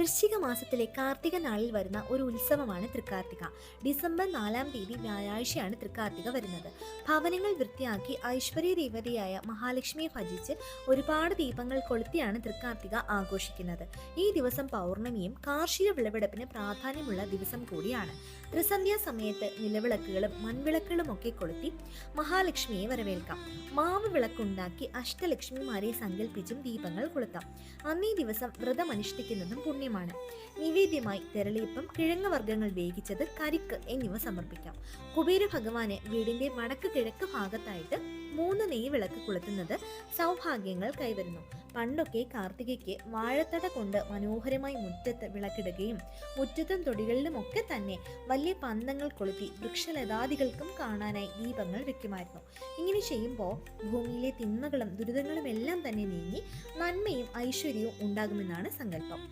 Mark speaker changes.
Speaker 1: വൃശ്ചിക മാസത്തിലെ കാർത്തിക നാളിൽ വരുന്ന ഒരു ഉത്സവമാണ് തൃക്കാർത്തിക. ഡിസംബർ നാലാം തീയതി വ്യാഴാഴ്ചയാണ് തൃക്കാർത്തിക വരുന്നത്. ഭവനങ്ങൾ വൃത്തിയാക്കി ഐശ്വര്യ ദേവതയായ മഹാലക്ഷ്മിയെ ഭജിച്ച് ഒരുപാട് ദീപങ്ങൾ കൊളുത്തിയാണ് തൃക്കാർത്തിക ആഘോഷിക്കുന്നത്. ഈ ദിവസം പൗർണമിയും കാർഷിക വിളവെടുപ്പിന് പ്രാധാന്യമുള്ള ദിവസം കൂടിയാണ്. ത്രിസന്ധ്യാ സമയത്ത് നിലവിളക്കുകളും മൺവിളക്കുകളും ഒക്കെ കൊളുത്തി മഹാലക്ഷ്മിയെ വരവേൽക്കാം. മാവ് വിളക്കുണ്ടാക്കി അഷ്ടലക്ഷ്മിമാരെ സങ്കല്പിച്ചും ദീപങ്ങൾ കൊളുത്താം. അന്നേ ദിവസം വ്രതം അനുഷ്ഠിക്കുന്നതും പുണ്യമാണ് നിവേദ്യമായി തെരളിയപ്പം കിഴങ്ങ് വർഗങ്ങൾ വേവിച്ചത് കരിക്ക് എന്നിവ സമർപ്പിക്കാം. കുബേര ഭഗവാന് വീടിന്റെ വടക്ക് കിഴക്ക് ഭാഗത്തായിട്ട് മൂന്ന് നെയ് വിളക്ക് കൊളുത്തുന്നത് സൗഭാഗ്യങ്ങൾ കൈവരുന്നു. പണ്ടൊക്കെ കാർത്തികയ്ക്ക് വാഴത്തട കൊണ്ട് മനോഹരമായി മുറ്റത്ത് വിളക്കിടുകയും മുറ്റത്തും തൊടികളിലും ഒക്കെ തന്നെ വലിയ പന്തങ്ങൾ കൊളുത്തി വൃക്ഷലതാദികൾക്കും കാണാനായി ദീപങ്ങൾ വെക്കുമായിരുന്നു. ഇങ്ങനെ ചെയ്യുമ്പോൾ ഭൂമിയിലെ തിന്മകളും ദുരിതങ്ങളും എല്ലാം തന്നെ നീങ്ങി നന്മയും ഐശ്വര്യവും ഉണ്ടാകുമെന്നാണ് സങ്കല്പം.